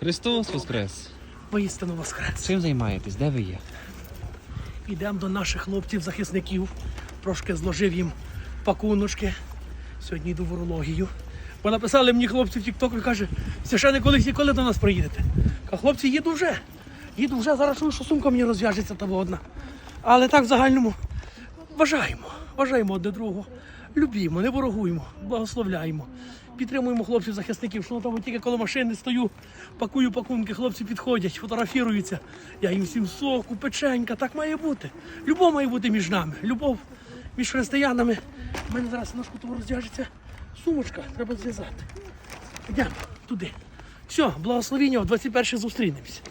Христос Воскрес! Воістину воскрес. Чим займаєтесь? Де ви є? Ідемо до наших хлопців-захисників. Трошки зложив їм пакуночки. Сьогодні йду в урологію. Бо написали мені хлопці в TikTok, каже, священник Олексій, коли до нас приїдете? А хлопці, їду вже. Їду вже, зараз чую, що сумка мені розв'яжеться та одна. Але так в загальному бажаємо, бажаємо одне другого. Любімо, не ворогуємо, благословляємо. Підтримуємо хлопців захисників, що там тільки коло машини стою, пакую пакунки, хлопці підходять, фотографіруються. Я їм всім соку, печенька, так має бути. Любов має бути між нами. Любов між християнами. У мене зараз на шкуту роздяжеться. Сумочка, треба зв'язати. Йдемо туди. Все, благословіння, в 21 зустрінемось.